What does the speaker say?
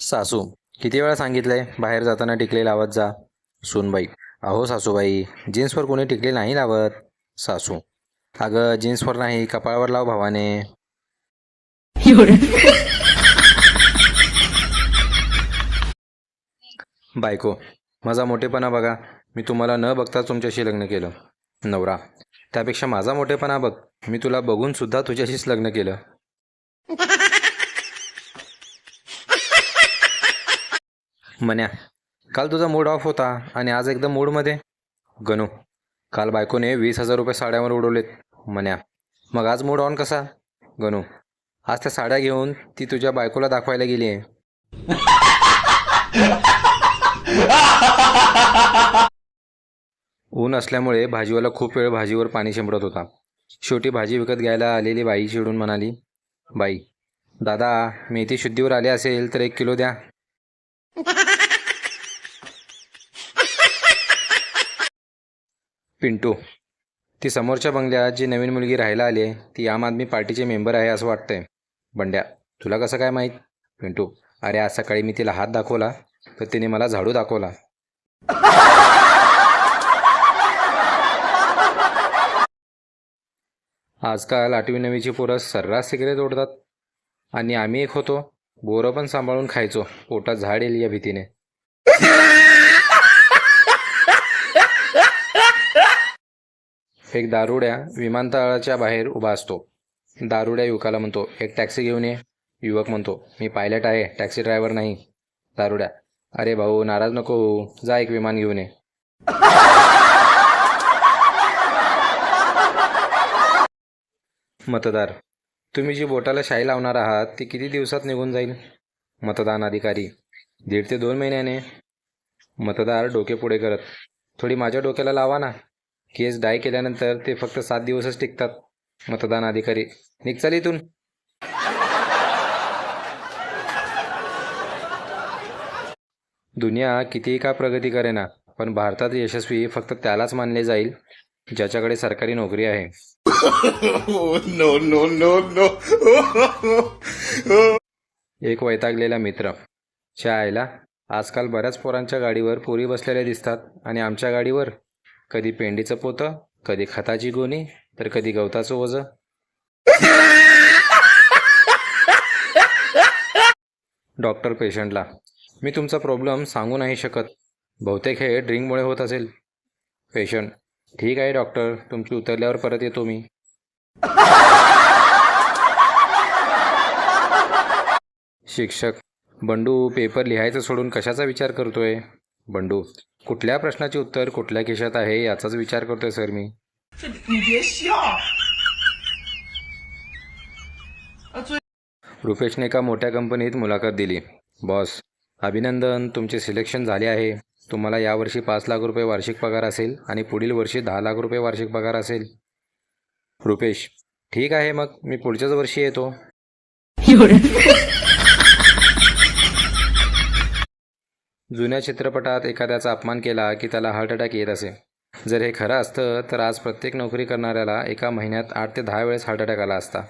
सासू किती वेळा सांगितलंय बाहेर जाताना टिकले लावत जा. सूनबाई अहो सासूबाई जीन्सवर कोणी टिकले नाही लावत. सासू अगं जीन्सवर नाही कपाळावर लाव भावाने. बायको माझा मोठेपणा बघा. मी तुम्हाला न बघता तुमच्याशी लग्न केलं. नवरा त्यापेक्षा माझा मोठेपणा बघ. मी तुला बघून सुद्धा तुझ्याशीच लग्न केलं. म्हण्या काल तुझा मूड ऑफ होता आणि आज एकदम मूडमध्ये गणू काल बायकोने वीस हजार रुपये साड्यावर उडवलेत म्हण्या. मग आज मूड ऑन कसा? गणू आज त्या साड्या घेऊन ती तुझ्या बायकोला दाखवायला गेली आहे ऊन असल्यामुळे भाजीवाला खूप वेळ भाजीवर पाणी शिंपडत होता. शेवटी भाजी विकत घ्यायला आलेली बाई चिडून म्हणाली बाई दादा मेथी शुद्धीवर आली असेल तर एक किलो द्या. पिंटू. ती समोरच्या बंगल्यात जी नवीन मुलगी राहायला आली आहे ती आम आदमी पार्टीचे मेंबर आहे असं वाटतंय. बंड्या तुला कसं काय माहीत? पिंटू अरे आज सकाळी मी तिला हात दाखवला तर तिने मला झाडू दाखवला. आजकाल आठवी नवीची पोरं सर्रास सिगरेट ओढतात. आणि आम्ही एक होतो बोरं पण सांभाळून खायचो पोटात झाड येईल या भीतीने. एक दारुड्या विमानतळाच्या बाहेर उभा असतो. दारुड्या युवकाला म्हणतो एक टॅक्सी घेऊन ये. युवक म्हणतो मी पायलट आहे टॅक्सी ड्रायव्हर नाही. दारुड्या अरे भाऊ नाराज नको जा एक विमान घेऊन ये. मतदार तुम्ही जी बोटाला शाई लावणार आहात ती किती दिवसात निघून जाईल? मतदान अधिकारी दीड ते दोन महिन्याने. मतदार डोके पुढे करत थोडी माझ्या डोक्याला लावा ना. केस डाय केल्यानंतर ते फक्त सात दिवसच टिकतात मतदान अधिकारी. निघ चाल इथून. दुनिया कितीही का प्रगती करेना पण भारतात यशस्वी फक्त त्यालाच मानले जाईल ज्याच्याकडे सरकारी नोकरी आहे. No, no, no, no. एक वैतागलेला मित्र. शाळेला आजकाल बऱ्याच पोरांच्या गाडीवर पोरी बसलेल्या दिसतात आणि आमच्या गाडीवर कधी पेंडीचं पोतं कधी खताची गोणी तर कधी गवताचं ओझं. डॉक्टर पेशंटला मी तुमचा प्रॉब्लेम सांगू नाही शकत. बहुतेक हे ड्रिंकमुळे होत असेल. पेशंट ठीक आहे डॉक्टर तुमची उतरल्यावर परत येतो मी. शिक्षक बंडू पेपर लिहायचं सोडून कशाचा विचार करतोय? बंडू कुठल्या प्रश्नाचे उत्तर कुठल्या केशात आहे याचाच विचार करतोय सर मी. रुपेशने एका मोठ्या कंपनीत मुलाखत दिली. बॉस अभिनंदन तुमचे सिलेक्शन झाले आहे. तुम्हाला यावर्षी पाच लाख रुपये वार्षिक पगार असेल आणि पुढील वर्षी दहा लाख रुपये वार्षिक पगार असेल. रुपेश ठीक आहे मग मी पुढच्याच वर्षी येतो. जुन्या चित्रपटात एखाद्याचा अपमान केला की त्याला हार्ट अटॅक येत असे. जर हे खरं असतं तर आज प्रत्येक नोकरी करणाऱ्याला एका महिन्यात आठ ते दहा वेळेस हार्ट अटॅक आला असता.